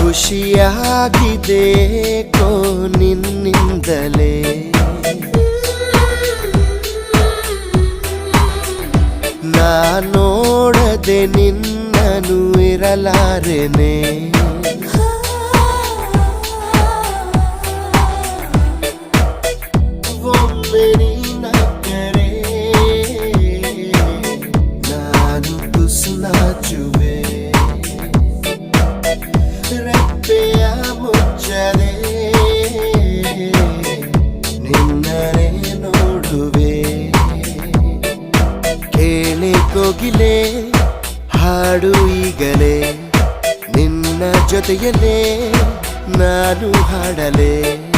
ಖುಷಿಯಾಗಿದೆ ಕೋ ನಿನ್ನಿಂದಲೇ. ನಾ ನೋಡದೆ ನಿನ್ನನು ಇರಲಾರೆನೆ. ನಾನು ತುಸು ಕೇಳಿ ಕೋಗಿಲೆ ಹಾಡು ಈಗಲೇ. ನಿನ್ನ ಜೊತೆಯಲ್ಲೇ ನಾನು ಹಾಡಲೇ.